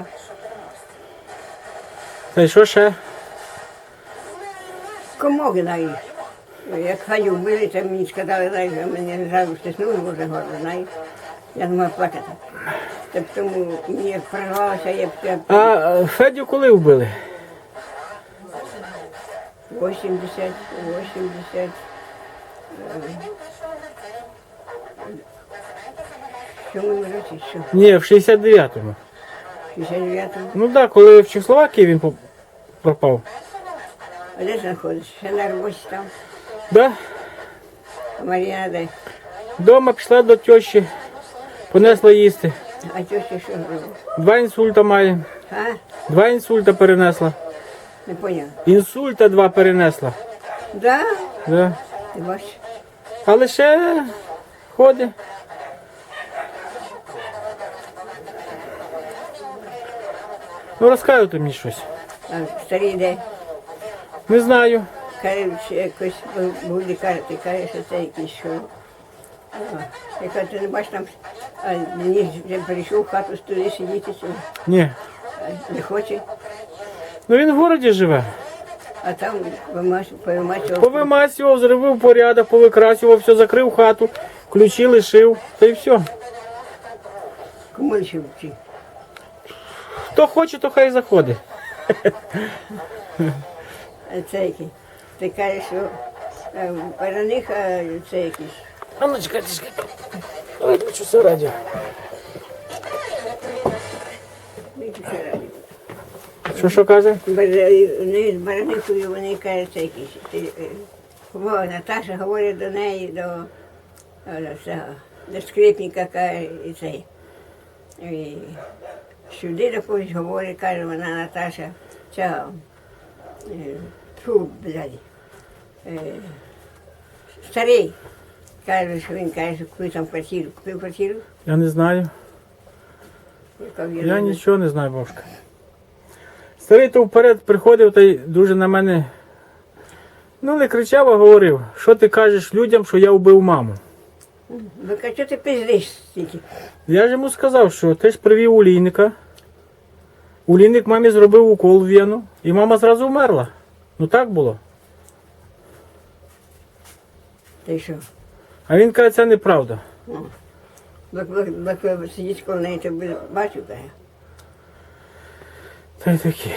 Все. Та й що ще? Комоги дають. Як хаю вбили, то мені сказали, знаєш, що мене не жалко стиснули, може горло, знаєш. Я не можу плакати. Так тому мені як прорвалося, я б я А е, Федю коли вбили? 80, 80, е, що ми році, що? Ні, в 69-му. 69-му. Ну так, да, коли в Чехословакії він пропав. А де знаходиш? Ще на роботі там. Да? Мар'яна де? Дома пішла до тещі, понесла їсти. А теща що робить? Два інсульта має. А? Два інсульта перенесла. Не поняла. Інсульта два перенесла. Да? Да. Ти бачиш? Але ще ходить. Ну розказуйте мені щось. А старий де? Не знаю. Каже, якось був лікар, ти що це якийсь що. Я кажу, ти не бачиш там, а мені вже прийшов в хату туди сидіти, що Ні. а, не хоче, Ну він в городі живе. а там вимачував, повимачував. Повимасював, зробив порядок, повикрасював, все закрив хату, ключі лишив, та й все. Кому лише вчи? Хто хоче, то хай заходить. А це який? Ти кажеш, що е, параних, а це якийсь. А ну чекайте, чекайте. Виключу все радіо. Що що каже? Вони з бараникою, вони кажуть, це якісь. Ти, е, Наташа говорить до неї, до, е, цього, до скрипника, каже, і цей. І сюди до когось говорить, каже вона Наташа, цього, е, фу, блядь, е, старий. Каже, що він каже, купив там квартиру. Купив квартиру? Я не знаю. Я нічого не знаю, бабушка. Старий то вперед приходив та й дуже на мене. Ну, не кричав, а говорив, що ти кажеш людям, що я вбив маму. Кажете, що ти пиздиш стільки? Я ж йому сказав, що ти ж привів улійника. Улійник мамі зробив укол в вену, і мама зразу вмерла. Ну так було. Ти що? А він каже, це неправда. Бак, бак, бак, сидіть коло неї, то би бачив, каже. Та й такі.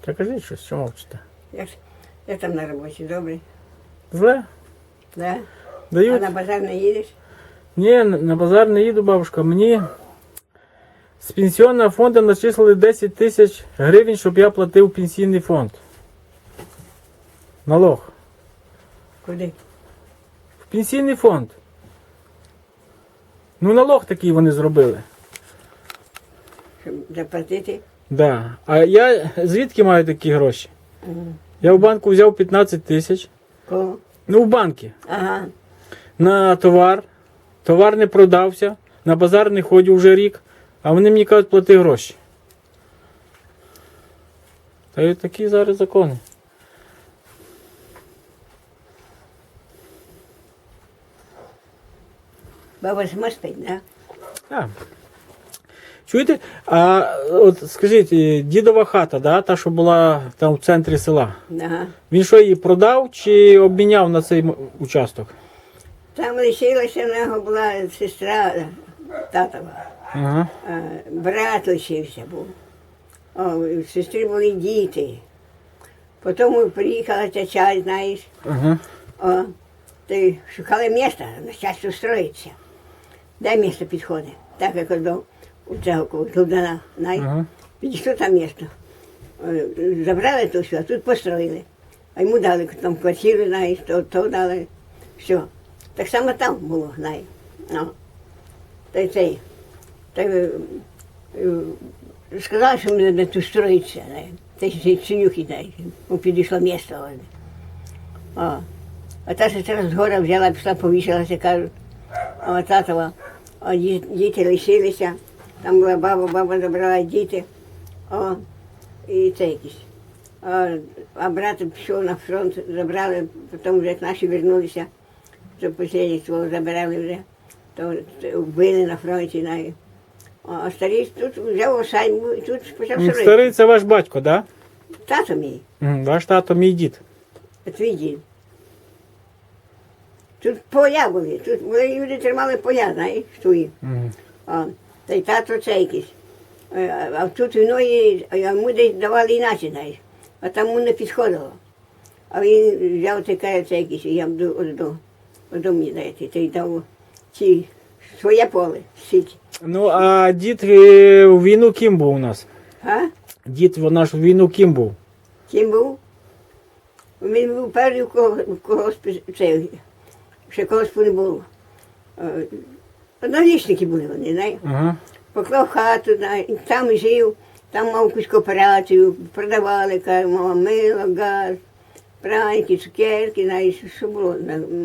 Та кажіть щось, що мовчите? Як, як там на роботі, добре? Зле? Да? А Дають? на базар не їдеш? Ні, на- базар не їду, бабушка. Мені з пенсіонного фонду начислили 10 тисяч гривень, щоб я платив пенсійний фонд. Налог. Куди? В пенсійний фонд. Ну, налог такий вони зробили. Щоб заплатити? Да. А я звідки маю такі гроші? Я в банку взяв 15 тисяч. Кого? Ну, в банки. Ага. На товар. Товар не продався. На базар не ходив вже рік. А вони мені кажуть, плати гроші. Та й такі зараз закони. Баба ж спить, да? А. Чуєте? А от скажіть, е, дідова хата, да, та, що була там в центрі села. Ага. Він що її продав чи обміняв на цей участок? Там лишилася в нього була сестра татова. Ага. Брат лишився був. О, у сестри були діти. Потім приїхала тяча, знаєш. Ага. О, ти шукали місце, на щастя строїться. Де місце підходить? Так як до у цього Лудана, знаєш. Ага. Підійшло там місто. Е, Забрали то все, а тут построїли. А йому дали там квартиру, знаєш, то, то дали. Все. Так само там було, знаєш. Ну. Та цей. Та, й, е, е, сказали, що мене тут строїться. Та й синюхи, знаєш. Підійшло місто. О. А та сестра з гора взяла, пішла, повішалася, кажуть. О, татова. О, ді- діти лишилися. Там була баба, баба забрала діти. О, і це якісь. А, а брат пішов на фронт, забрали, потім вже як наші вернулися. Останнє свого забирали вже, то, вбили на фронті. Знаю. А старий тут взяв осадьбу і тут почав сорити. Старий це ваш батько, так? Тато мій, М, Ваш тато мій дід. твій дід. Тут поля були, тут були люди тримали поля, знаєш, свої. Мгм. А, та й тато це якийсь. Е, А, тут війною а йому десь давали іначе, знаєш. А там не підходило. А він взяв каже, це якийсь, і я буду одно, одно мені дайте. Та й дав ці своє поле сіть. Ну, а дід е, у війну ким був у нас? А? Дід в наш у війну ким був? Ким був? Він був перший в кого- в колгоспі, це, ще колгоспу не було. Е, Однолічники були вони, знаєш. Ага. Поклав хату, і там жив, там мав якусь кооперацію, продавали, каже, мав мило, газ, пранки, цукерки, знаєш, що було,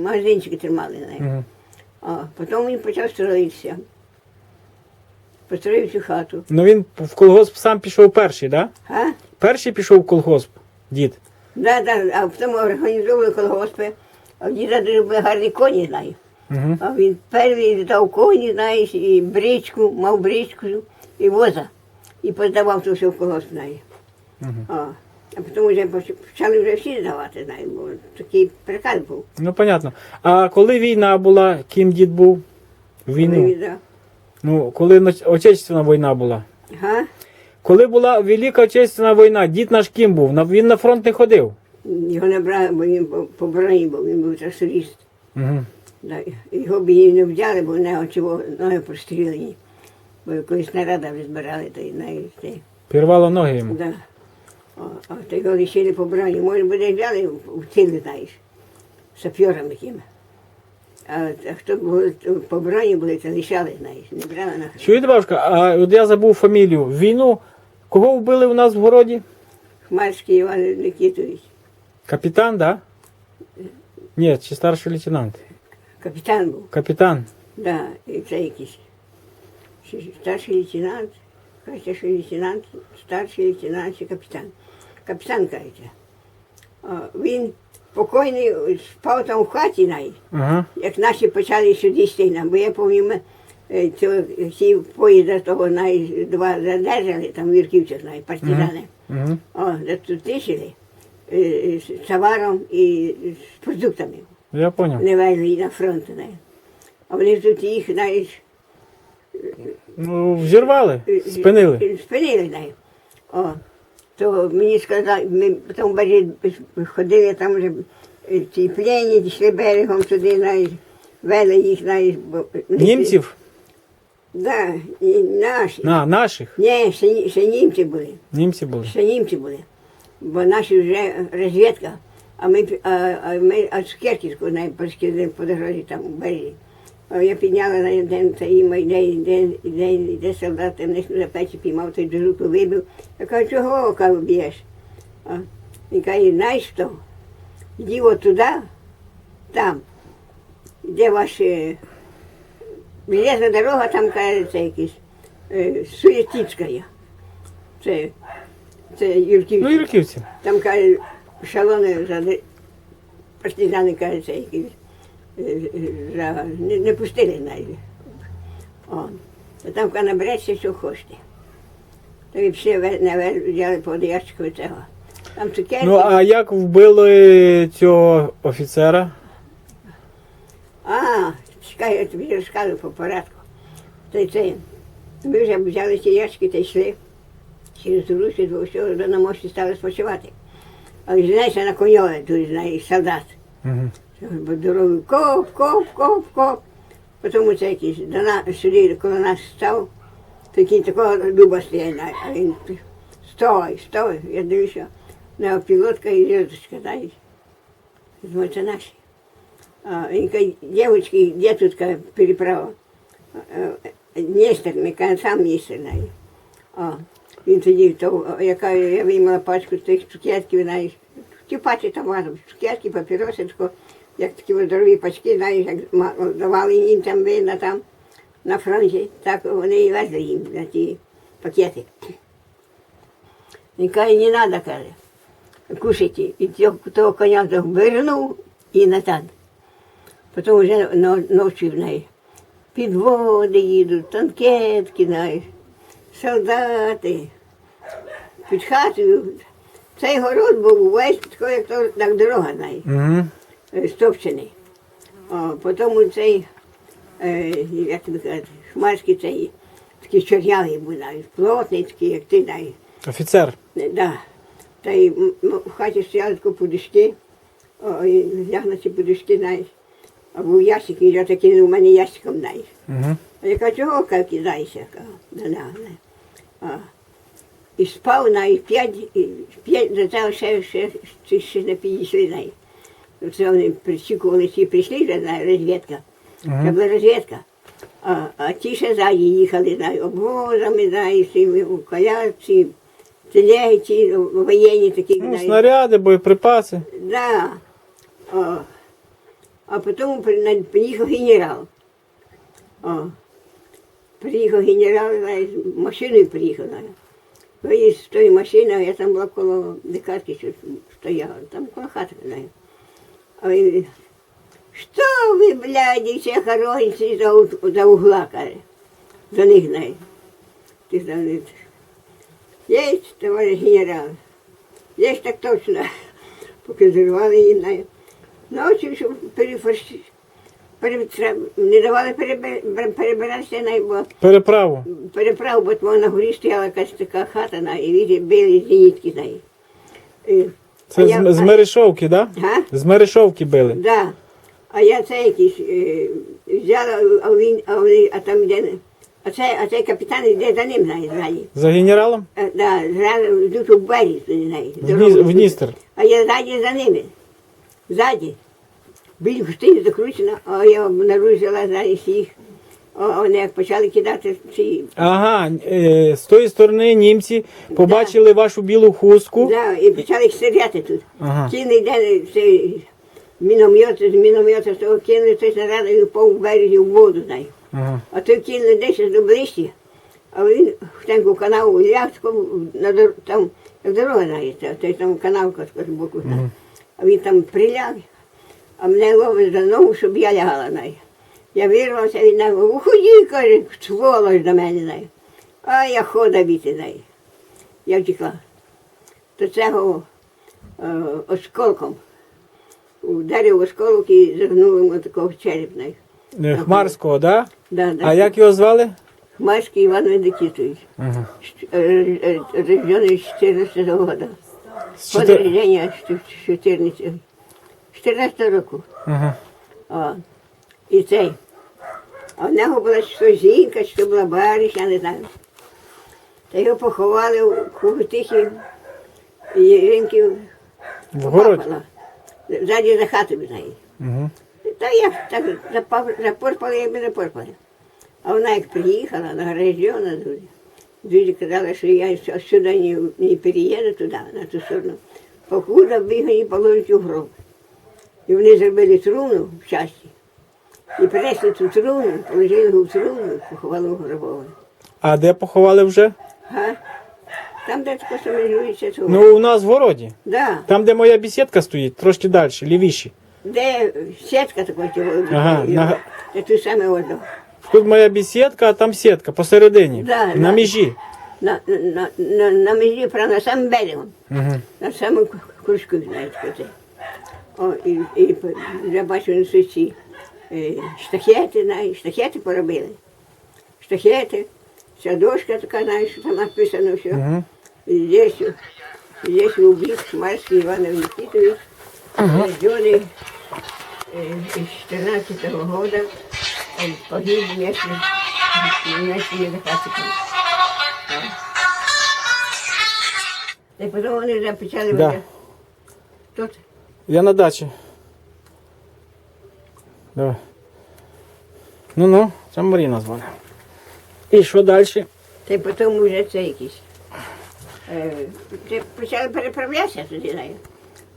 магазинчики тримали, знаєш. Мгм. А потім він почав строїтися. Построїв цю хату. Ну він в колгосп сам пішов перший, так? Да? А? Перший пішов в колгосп, дід. Да, да, а потім організовували колгоспи. А в діда дуже були гарні коні, знаю. Угу. А він перший дав коні, знаєш, і бричку, мав бричку і воза. І поздавав то все в колгосп, знаю. Мгм. А, а потім вже почали вже всі здавати, знаю, бо такий приказ був. Ну, понятно. А коли війна була, ким дід був? В Війну. Коли він. Ну, коли нач- Отечественна війна була. Ага. Коли була Велика Отечественна війна, дід наш ким був? На- Він на фронт не ходив. Його не брали, бо він по, по броні був, він був тракторист. Угу. Да, його б її не взяли, бо в нього ноги прострілені. Бо колись снаряда вже збирали, та й навіть те. Пірвало ноги йому. Да. А то його лишили по броні. Може, буде взяли в цілі, знаєш, сапьором яким. А, а хто були, то по броні були, то лишали, знаєш, не брали на Чуєте, бабушка, а от я забув фамілію. В війну кого вбили у нас в городі? Хмарський Іван Никітович. Капітан, да? Ні, чи старший лейтенант. Капітан був, Капітан. да, і це якийсь. чи Старший лейтенант, кажете, лейтенант, старший лейтенант чи капітан. Капітан, кажете. Він покойний спав там в хаті навіть. Ага. як наші почали сюди йти нам, бо я пам'ятаю, е, всі поїзда того навіть два задержали, там в Юрківцях навіть партизани. Угу. О, тишили е, з товаром і з продуктами. Я поняв. Не везли на фронт. Не. А вони тут їх навіть Ну, взірвали, е, спинили. е, Спинили навіть. О, то мені сказали, ми потім ходили там вже е, ці плені, дійшли берегом туди, навіть вели їх, навіть. бо- Німців? Да, і наші. На, наших. Ні, ще, ні- ще німці були. Німці були. Ще німці були. Бо наші вже розвідка. А ми, пі- а, а ми а з Керченську найпольські по дорозі там у березі. Я підняла на один та їм йде, йде, йде, йде солдат, не за плечі піймав, той до руку вибив. Я кажу, чого кажу, б'єш? Він каже, знаєш що? Йди от туди, там, де ваші железна дорога, там каже, це якийсь е, Суєтицька. є. Це, це Юрківська. Ну, юрківці. Там каже, шалони партизани, каже, це якісь за, не, не пустили навіть. О, а там каже, набереться, що хочете. То і всі ве- наверх взяли по ящику цього. Там цукерки. Ну, а як вбили цього офіцера? А, чекай, я тобі розкажу по порядку. То й це, ми вже взяли ці ящики та йшли через Русі, до всього до на мості стали спочивати. А знаєш, на коньові, тут знаєш, солдат. Угу. Дорогу коп, коп, коп, коп. Потім це якийсь до нас, сюди коло нас став, такий такого дуба стояє, а він стой, стой. Я дивлюся, на пілотка і зв'язочка, знаєш. Думаю, це наші. А, він каже, дівчатки, де тут переправа? Нестер, ми каже, сам Нестер, знає. А, він тоді, то, яка я виймала пачку тих цукерків, знаєш, ті пачки там разом, цукерки, папіроси, тако, як такі от здорові пачки, знаєш, як давали їм там видно там на фронті, так вони і везли їм на ті пакети. Він каже, не треба, каже, кушайте. І того коня вернув і назад. Потім вже ночі в неї. Підводи їдуть, танкетки, знаєш, солдати. Під хатою. Цей город був увесь такий, як то, так дорога, знаєш, Е, потім цей, е, як тобі казати, шмарський цей, такий чорнявий був, знаєш, плотний такий, як ти, знаєш. Офіцер. Не, Да. Та й в хаті стояли такі подушки, о, і на ці подушки, знаєш. А був ящик, і я такий у мене ящиком, знаєш. Угу. А я кажу, чого кидаєшся? І спав на п'ять, і п'ять до цього ще, ще, ще, ще не підійшли, знаєш. Це вони причікували, ті прийшли, вже, знаєш, розвідка. Це була розвідка. А, а ті ще ззаді їхали, знаю, обозами, знаю, всіми у колясці, телеги, ті воєнні такі, Ну, знаю. снаряди, боєприпаси. Да. О. А потім при- на- приїхав генерал. О. Приїхав генерал, знаєш, машиною приїхав. Знаєш. Виїзд з тої машини, я там була коло дикарки, що стояла, там коло хати, знаєш. А він, що ви, бляді, все хоронці за, за угла, каже. За них, знаєш. Ти знаєш. Є, товариш генерал. Є ж так точно. Поки зірвали їм на ночі, щоб перефарши. перетра- Не давали перебиратися, бо Переправу. переправ, бо на горі стояла якась така хата, на, і били зенітки з неї. Це а я- з, з Мерешовки, да? Га? З Мерешовки били. Да. А я це якийсь е, взяла, а він, а, вони, а там йде, а цей, а цей капітан йде за ним, знає, ззаді. За генералом? Е, Да, зразу йдуть у берег, знає. В, в Дністер. А я ззаді за ними. Ззаді. Біль густині закручена, а я обнаружила ззаді всіх. О, вони як почали кидати ці. Ага, е, з тої сторони німці побачили вашу білу хустку. Да, і почали їх стріляти тут. Ага. Кінний день цей міномет, з міномета з того кинули цей снаряд і впав у березі в воду. Знає. Ага. А той кинули десь до ближче, а він в теньку канаву ляг таку на дор- там, як дорога знаєте, то там канавка з боку. знає. А він там приляг, а мене ловить за ногу, щоб я лягала на неї. Я вирвався від нього, уходи, каже, сволоч до мене знає. А я хода біти неї. Я втекла. До цього е, осколком. Ударив осколок і загнули йому такого череп. знає. Е, Хмарського, да? Да, да. А як його звали? Хмарський Іван Венедиктович. Ага. Рожденный с 14 года. З Год 14. 14 року. Ага. І цей. А в нього була що жінка, що була бариш, я не знаю. Та його поховали у Кугутихі Єринків. В городі. Ззаді за хатою знає. Угу. Та я так запорпала, якби запорпала. А вона як приїхала на регіон, дуже. Люди казали, що я сюди не, не переїду туди, на ту сторону. Покуда бігає і положить у гроб. І вони зробили труну в часті. І принесли ту труну, положили його в труну, поховали в гробове. А де поховали вже? Га? Там, де тако самежується цього. Ну, у нас в городі. да. Там, де моя бесідка стоїть, трошки далі, лівіші. Де сітка така цього. Ага, на- Це ту саме одно. Тут моя бесідка, а там сітка посередині. Да, на да. межі. На, на, на, на межі, прямо на самим берегом. Угу. На самому кружку, знаєте, оце. О, і, і я бачу несуть ці е, штахети, знаєш, штахети поробили. Штахети, ця дошка така, знаєш, що там написано все. Угу. І здесь, здесь убит Шмарский Иван Никитович, рожденный э, из 14 года, он погиб вместе, вместе с Захарчиком. И потом они запечатали Да. вот тут. Я на дачі. Давай. Ну ну, це Маріна звали. І що далі? Та й потім вже це якісь. Е, це почали переправлятися туди, знаю.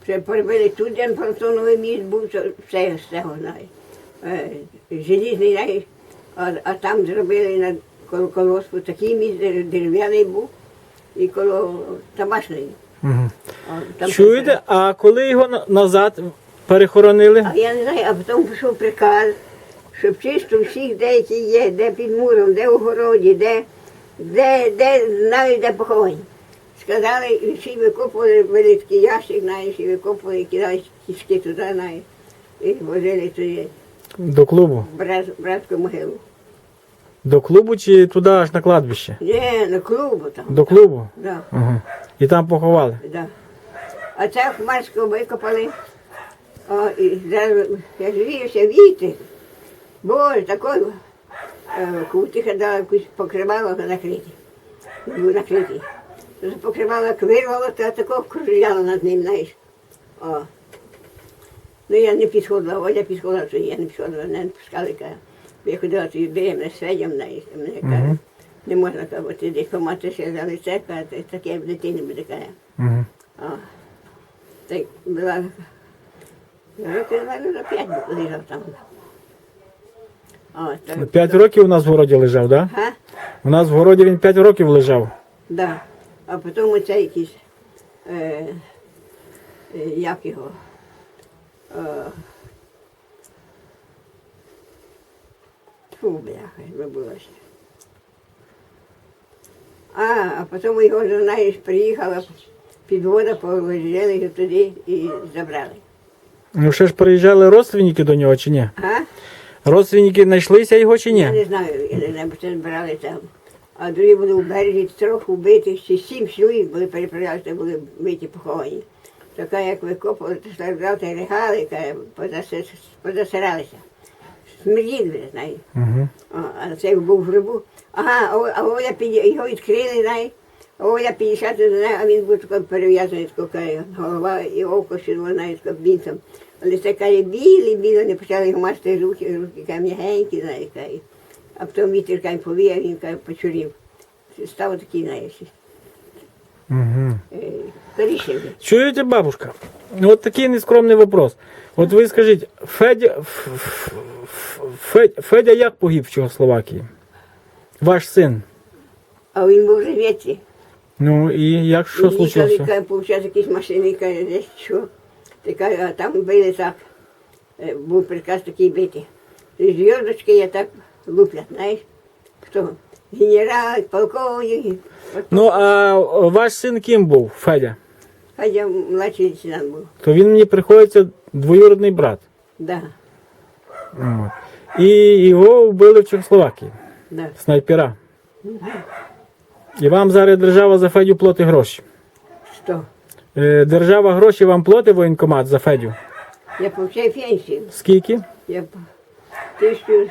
Вже перебили тут, де понтоновий міст був, то все з цього знаю. Е, желізний, знаю, а, а там зробили на коло колоспу такий міст дер- дерев'яний був і коло табачної. Угу. А, там Чуєте, а коли його назад перехоронили? А я не знаю, а потім пішов приказ, щоб чисто всіх, де які є, де під муром, де у городі, де, де, де навіть де поховані. Сказали, і всі викопували великий ящик, знаєш, і викопували, кидали кістки туди, знаєш, і возили туди До клубу. брат, братську могилу. До клубу чи туди аж на кладбище? Ні, на клубу там. До клубу? Да, Ага. І там поховали. да. А це Хмарського викопали. О, і зараз я живівся віти. Боже, такий е, кутиха дала якусь покривало накриті. Був накритий. Це Покривало вирвало, то такого кружляло над ним, знаєш. О. Ну я не підходила, Оля підходила, то я не підходила, не пускали, каже. Я ходила тоді сведям, знаєш, і мене каже, не можна каже, ти десь поматися за лице, каже, таке в дитини буде, каже. О, так була. За п'ять лежав там. О, так. П'ять років у нас в городі лежав, так? Да? Га? У нас в городі він п'ять років лежав. Да. А потім оце якийсь, е, е, як його, е, фу, бляха, забулася. А, а потім його, знаєш, приїхала підвода, його туди і забрали. Ну ще ж приїжджали родственники до нього чи ні? А? Родственники знайшлися його чи Я ні? не знаю, я не знаю, бо це збирали там. А другі були у березі трьох убитих, ще сім чоловік були переправляли, що були вбиті поховані. Така, як викопали, то стали та й регали, каже, позаси- позасиралися. Смерділи, ви знаєте. Угу. О, А цей був в грибу. Ага, а О- а Оля під... його відкрили, знаєш. А Оля підійшла до неї, а він був такий перев'язаний, така голова і око сідло, знаєш, таким бінтом. Але це каже, білі, білі, вони почали його мати руки, руки каже, м'ягенькі, знаєш, каже. А потім вітер каже, повіяв, він каже, почурів. Став такий, знаєш, Угу. коричневий. Чуєте, бабушка? От такий нескромний вопрос. От ви скажіть, Федя, Федя, Федя як погиб в Чехословакії? Ваш син. А він був в. Ну і як що Їхали, случилося? каже, повчав якісь машини, каже, десь що. А там били так. Е, Був приказ такий бити. Зв'язочки я так луплять, знаєш. Хто? Генерал, полковник. Ну а ваш син ким був, Федя? Хай младший лейтенант був. То він мені приходиться двоюродний брат. Да, От. І його вбили в Чехословакії. да. Снайпера. І вам зараз держава за Федю платить гроші. Що? Е, Держава гроші вам платить воєнкомат за Федю. Я получаю пенсію. Скільки? Я тисячу